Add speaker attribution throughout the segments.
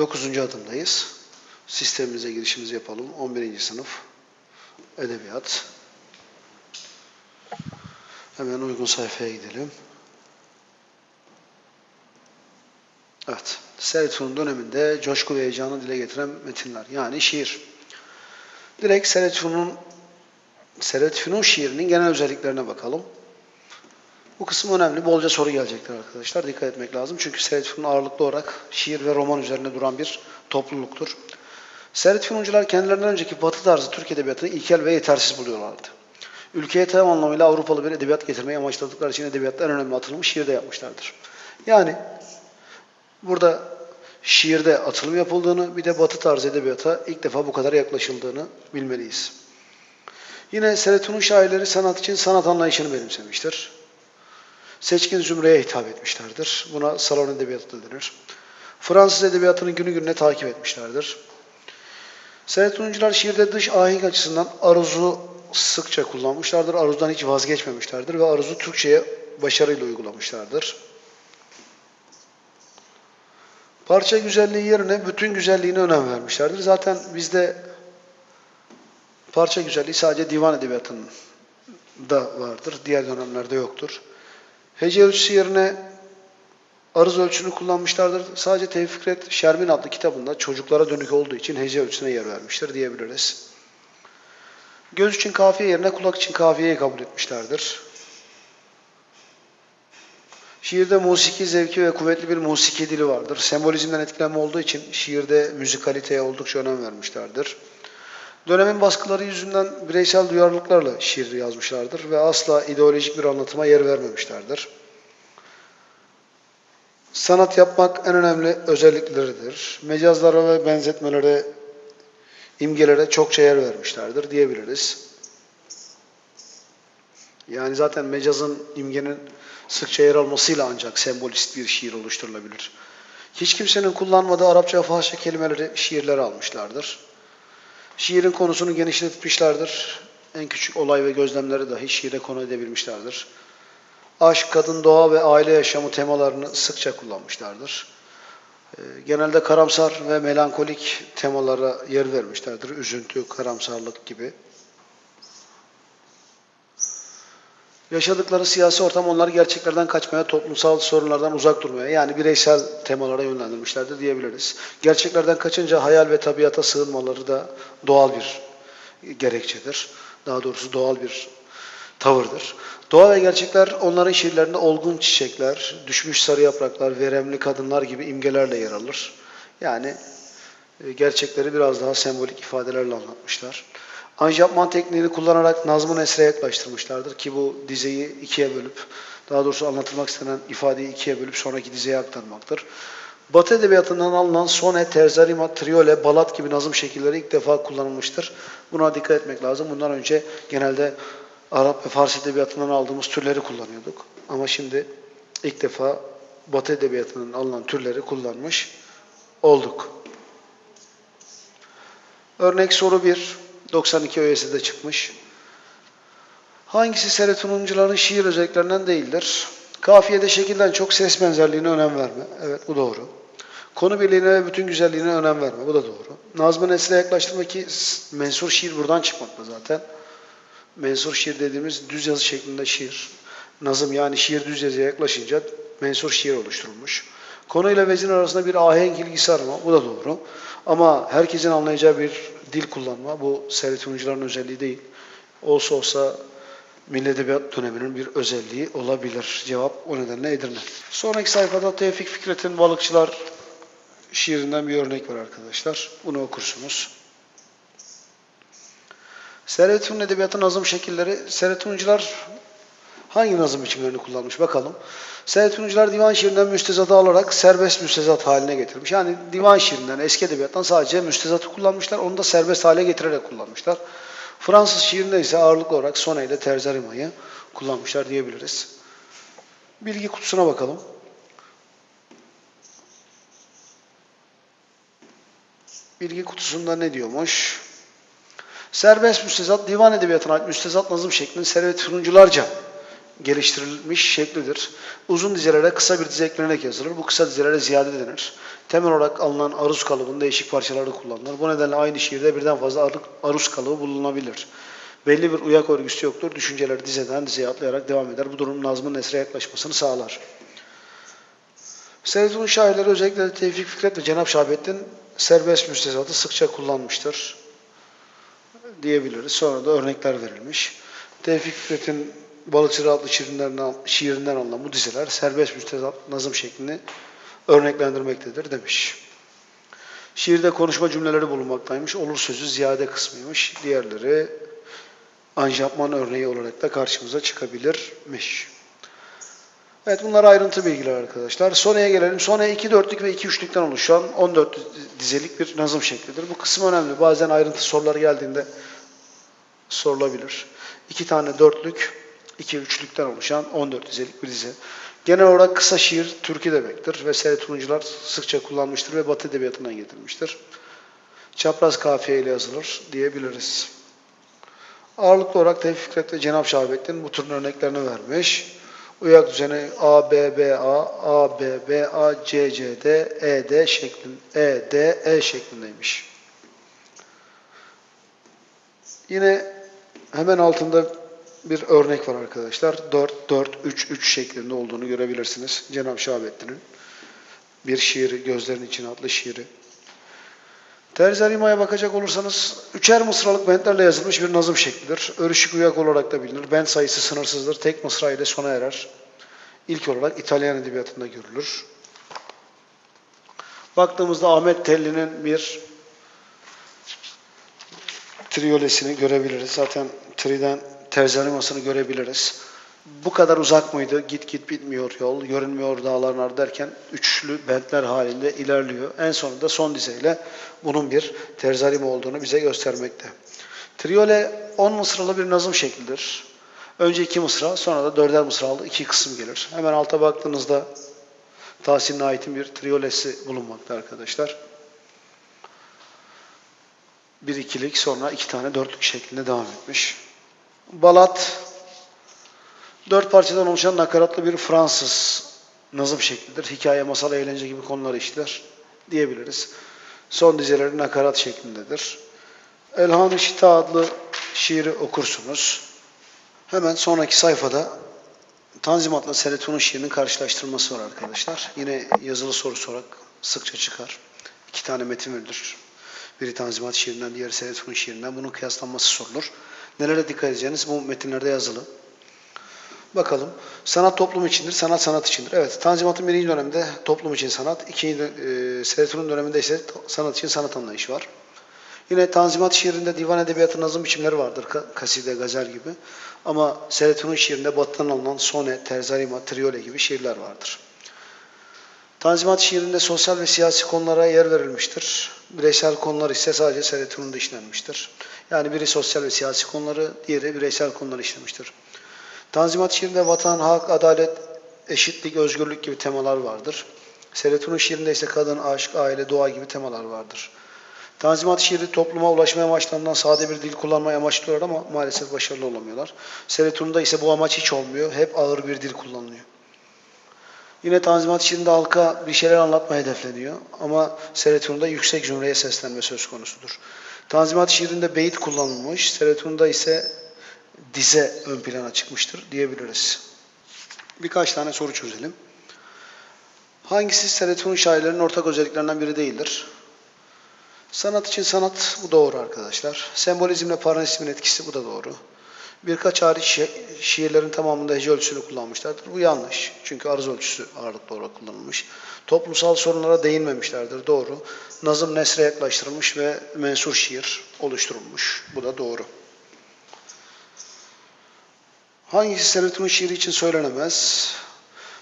Speaker 1: Dokuzuncu adımdayız. Sistemimize girişimizi yapalım. 11. sınıf edebiyat. Hemen uygun sayfaya gidelim. Evet. Seyretun döneminde coşku ve heyecanı dile getiren metinler. Yani şiir. Direkt Seyretun'un Seyretun şiirinin genel özelliklerine bakalım. Bu kısım önemli. Bolca soru gelecektir arkadaşlar. Dikkat etmek lazım. Çünkü Seyretun ağırlıklı olarak şiir ve roman üzerine duran bir topluluktur. Seyretfuncular kendilerinden önceki batı tarzı Türk edebiyatını ilkel ve yetersiz buluyorlardı. Ülkeye tam anlamıyla Avrupalı bir edebiyat getirmeyi amaçladıkları için edebiyatta en önemli atılımı şiirde yapmışlardır. Yani burada şiirde atılım yapıldığını bir de batı tarzı edebiyata ilk defa bu kadar yaklaşıldığını bilmeliyiz. Yine Seyretun'un şairleri sanat için sanat anlayışını benimsemiştir. Seçkin zümreye hitap etmişlerdir. Buna salon edebiyatı da denir. Fransız edebiyatını günü gününe takip etmişlerdir. Seyretuncular şiirde dış ahenk açısından aruzu sıkça kullanmışlardır. Aruzdan hiç vazgeçmemişlerdir ve aruzu Türkçe'ye başarıyla uygulamışlardır. Parça güzelliği yerine bütün güzelliğine önem vermişlerdir. Zaten bizde parça güzelliği sadece divan edebiyatında vardır. Diğer dönemlerde yoktur. Hece ölçüsü yerine arız ölçünü kullanmışlardır. Sadece Tevfik Fikret Şermin adlı kitabında çocuklara dönük olduğu için hece ölçüsüne yer vermiştir diyebiliriz. Göz için kafiye yerine kulak için kafiyeyi kabul etmişlerdir. Şiirde musiki zevki ve kuvvetli bir musiki dili vardır. Sembolizmden etkilenme olduğu için şiirde müzikaliteye oldukça önem vermişlerdir. Dönemin baskıları yüzünden bireysel duyarlılıklarla şiir yazmışlardır ve asla ideolojik bir anlatıma yer vermemişlerdir. Sanat yapmak en önemli özellikleridir. Mecazlara ve benzetmelere, imgelere çokça yer vermişlerdir diyebiliriz. Yani zaten mecazın, imgenin sıkça yer almasıyla ancak sembolist bir şiir oluşturulabilir. Hiç kimsenin kullanmadığı Arapça fahşe kelimeleri şiirlere almışlardır. Şiirin konusunu genişletmişlerdir. En küçük olay ve gözlemleri dahi şiire konu edebilmişlerdir. Aşk, kadın, doğa ve aile yaşamı temalarını sıkça kullanmışlardır. Ee, Genelde karamsar ve melankolik temalara yer vermişlerdir. Üzüntü, karamsarlık gibi. Yaşadıkları siyasi ortam onları gerçeklerden kaçmaya, toplumsal sorunlardan uzak durmaya yani bireysel temalara yönlendirmişlerdir diyebiliriz. Gerçeklerden kaçınca hayal ve tabiata sığınmaları da doğal bir gerekçedir. Daha doğrusu doğal bir tavırdır. Doğa ve gerçekler onların şiirlerinde olgun çiçekler, düşmüş sarı yapraklar, veremli kadınlar gibi imgelerle yer alır. Yani e, gerçekleri biraz daha sembolik ifadelerle anlatmışlar. Anjapman tekniğini kullanarak nazmı nesre yaklaştırmışlardır ki bu dizeyi ikiye bölüp, daha doğrusu anlatılmak istenen ifadeyi ikiye bölüp sonraki dizeye aktarmaktır. Batı edebiyatından alınan sonet, terzarima, triole, balat gibi nazım şekilleri ilk defa kullanılmıştır. Buna dikkat etmek lazım. Bundan önce genelde Arap ve Fars edebiyatından aldığımız türleri kullanıyorduk. Ama şimdi ilk defa Batı edebiyatından alınan türleri kullanmış olduk. Örnek soru 1. 92 ÖSS'de çıkmış. Hangisi serotonincuların şiir özelliklerinden değildir? Kafiyede şekilden çok ses benzerliğine önem verme. Evet bu doğru. Konu birliğine ve bütün güzelliğine önem verme. Bu da doğru. Nazmı nesle yaklaştırma ki mensur şiir buradan çıkmakta zaten. Mensur şiir dediğimiz düz yazı şeklinde şiir. Nazım yani şiir düz yazıya yaklaşınca mensur şiir oluşturulmuş. Konuyla vezin arasında bir ahenk ilgisi arama. Bu da doğru. Ama herkesin anlayacağı bir dil kullanma. Bu serotonincuların özelliği değil. Olsa olsa Milli Edebiyat döneminin bir özelliği olabilir. Cevap o nedenle Edirne. Sonraki sayfada Tevfik Fikret'in Balıkçılar şiirinden bir örnek var arkadaşlar. Bunu okursunuz. Servetun Edebiyatı nazım şekilleri. Servetuncular hangi nazım biçimlerini kullanmış bakalım. Servetuncular divan şiirinden müstezatı alarak serbest müstezat haline getirmiş. Yani divan şiirinden, eski edebiyattan sadece müstezatı kullanmışlar. Onu da serbest hale getirerek kullanmışlar. Fransız şiirinde ise ağırlıklı olarak sone ile terzarimayı kullanmışlar diyebiliriz. Bilgi kutusuna bakalım. Bilgi kutusunda ne diyormuş? Serbest müstezat divan edebiyatına ait müstezat nazım şeklinin servet fırıncılarca geliştirilmiş şeklidir. Uzun dizelere kısa bir dize eklenerek yazılır. Bu kısa dizelere ziyade denir. Temel olarak alınan aruz kalıbının değişik parçaları kullanılır. Bu nedenle aynı şiirde birden fazla ar- aruz kalıbı bulunabilir. Belli bir uyak örgüsü yoktur. Düşünceler dizeden dizeye atlayarak devam eder. Bu durum nazmın nesre yaklaşmasını sağlar. Servet'in şairleri özellikle Tevfik Fikret ve Cenab Şahabettin serbest müstesatı sıkça kullanmıştır diyebiliriz. Sonra da örnekler verilmiş. Tevfik Fikret'in Balıkçı adlı şiirinden, şiirinden alınan bu dizeler serbest müstesat nazım şeklini örneklendirmektedir demiş. Şiirde konuşma cümleleri bulunmaktaymış. Olur sözü ziyade kısmıymış. Diğerleri anjapman örneği olarak da karşımıza çıkabilirmiş. Evet bunlar ayrıntı bilgiler arkadaşlar. Sonraya gelelim. Sonraya 2 dörtlük ve 2 üçlükten oluşan 14 dizelik bir nazım şeklidir. Bu kısım önemli. Bazen ayrıntı soruları geldiğinde sorulabilir. 2 tane dörtlük, 2 üçlükten oluşan 14 dizelik bir dize. Genel olarak kısa şiir türkü demektir ve Seyret Turuncular sıkça kullanmıştır ve Batı edebiyatından getirmiştir. Çapraz kafiye ile yazılır diyebiliriz. Ağırlıklı olarak Tevfik Fikret ve Cenab Şahabettin bu türün örneklerini vermiş. Uyak düzeni A, B, B, A, A, B, B, A, C, C, D, E, D şeklinde, E, D, E şeklindeymiş. Yine hemen altında bir örnek var arkadaşlar. 4, 4, 3, 3 şeklinde olduğunu görebilirsiniz. Cenab Şahabettin'in bir şiiri, Gözlerin İçine adlı şiiri. Terzi Arima'ya bakacak olursanız üçer mısralık bentlerle yazılmış bir nazım şeklidir. Örüşük uyak olarak da bilinir. Bent sayısı sınırsızdır. Tek mısra ile sona erer. İlk olarak İtalyan edebiyatında görülür. Baktığımızda Ahmet Telli'nin bir triyolesini görebiliriz. Zaten triden Arima'sını görebiliriz. Bu kadar uzak mıydı? Git git bitmiyor yol, görünmüyor dağların ardı derken üçlü bentler halinde ilerliyor. En sonunda son dizeyle bunun bir terzarim olduğunu bize göstermekte. Triole 10 mısralı bir nazım şeklidir. Önce iki mısra, sonra da dörder mısralı iki kısım gelir. Hemen alta baktığınızda Tahsin'e aitin bir triolesi bulunmakta arkadaşlar. Bir ikilik, sonra iki tane dörtlük şeklinde devam etmiş. Balat Dört parçadan oluşan nakaratlı bir Fransız nazım şeklidir. Hikaye, masal, eğlence gibi konuları işler diyebiliriz. Son dizeleri nakarat şeklindedir. Elhan-ı Şita adlı şiiri okursunuz. Hemen sonraki sayfada Tanzimat'la Seletun'un şiirinin karşılaştırması var arkadaşlar. Yine yazılı soru sorarak sıkça çıkar. İki tane metin verilir. Biri Tanzimat şiirinden, diğeri Seletun'un şiirinden. Bunun kıyaslanması sorulur. Nelere dikkat edeceğiniz bu metinlerde yazılı. Bakalım. Sanat toplum içindir, sanat sanat içindir. Evet, Tanzimat'ın birinci döneminde toplum için sanat, ikinci e, Seletun'un döneminde ise sanat için sanat anlayışı var. Yine Tanzimat şiirinde divan edebiyatı nazım biçimleri vardır, kaside, gazel gibi. Ama Seletun'un şiirinde batıdan alınan sone, terzarima, triole gibi şiirler vardır. Tanzimat şiirinde sosyal ve siyasi konulara yer verilmiştir. Bireysel konular ise sadece Seletun'un işlenmiştir. Yani biri sosyal ve siyasi konuları, diğeri bireysel konuları işlemiştir. Tanzimat şiirinde vatan, hak, adalet, eşitlik, özgürlük gibi temalar vardır. Seletun'un şiirinde ise kadın, aşk, aile, doğa gibi temalar vardır. Tanzimat şiiri topluma ulaşmaya amaçlarından sade bir dil kullanmaya amaçlıyorlar ama maalesef başarılı olamıyorlar. Seletun'da ise bu amaç hiç olmuyor. Hep ağır bir dil kullanılıyor. Yine Tanzimat şiirinde halka bir şeyler anlatma hedefleniyor. Ama Seletun'da yüksek cümleye seslenme söz konusudur. Tanzimat şiirinde beyit kullanılmış. Seletun'da ise dize ön plana çıkmıştır diyebiliriz. Birkaç tane soru çözelim. Hangisi Seletun'un şairlerinin ortak özelliklerinden biri değildir? Sanat için sanat bu doğru arkadaşlar. Sembolizmle paranizmin etkisi bu da doğru. Birkaç hariç şi şiirlerin tamamında hece ölçüsünü kullanmışlardır. Bu yanlış. Çünkü arız ölçüsü ağırlıklı olarak kullanılmış. Toplumsal sorunlara değinmemişlerdir. Doğru. Nazım nesre yaklaştırılmış ve mensur şiir oluşturulmuş. Bu da doğru. Hangisi Seletun'un şiiri için söylenemez?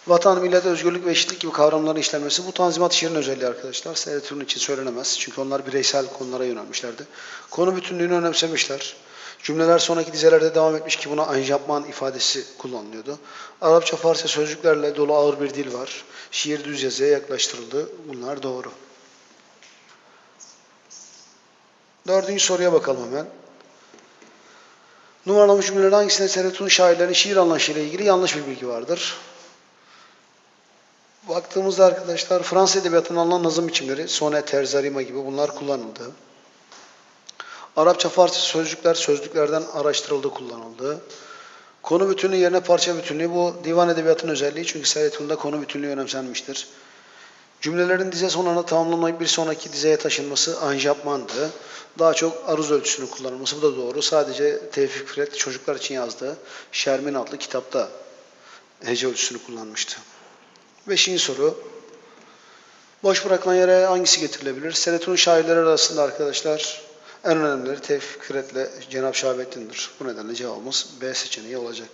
Speaker 1: Vatan, millet, özgürlük ve eşitlik gibi kavramların işlenmesi bu tanzimat şiirinin özelliği arkadaşlar. Seletun'un için söylenemez. Çünkü onlar bireysel konulara yönelmişlerdi. Konu bütünlüğünü önemsemişler. Cümleler sonraki dizelerde devam etmiş ki buna anjapman ifadesi kullanılıyordu. Arapça, Farsça sözcüklerle dolu ağır bir dil var. Şiir düz yazıya yaklaştırıldı. Bunlar doğru. Dördüncü soruya bakalım hemen. Numaralanmış cümlelerin hangisinde Servetun şairlerin şiir anlayışıyla ilgili yanlış bir bilgi vardır? Baktığımızda arkadaşlar Fransız edebiyatının alınan nazım biçimleri, sonet, terza, rima gibi bunlar kullanıldı. Arapça, Farsça sözcükler sözlüklerden araştırıldı, kullanıldı. Konu bütünlüğü yerine parça bütünlüğü bu divan edebiyatının özelliği çünkü Servetun'da konu bütünlüğü önemsenmiştir. Cümlelerin dize sonuna tamamlanmayıp bir sonraki dizeye taşınması anjapmandı. Daha çok aruz ölçüsünü kullanılması bu da doğru. Sadece Tevfik Fikret çocuklar için yazdığı Şermin adlı kitapta hece ölçüsünü kullanmıştı. Beşinci soru. Boş bırakılan yere hangisi getirilebilir? Seretun şairleri arasında arkadaşlar en önemlileri Tevfik Fikret'le Cenab-ı Şahabettin'dir. Bu nedenle cevabımız B seçeneği olacak.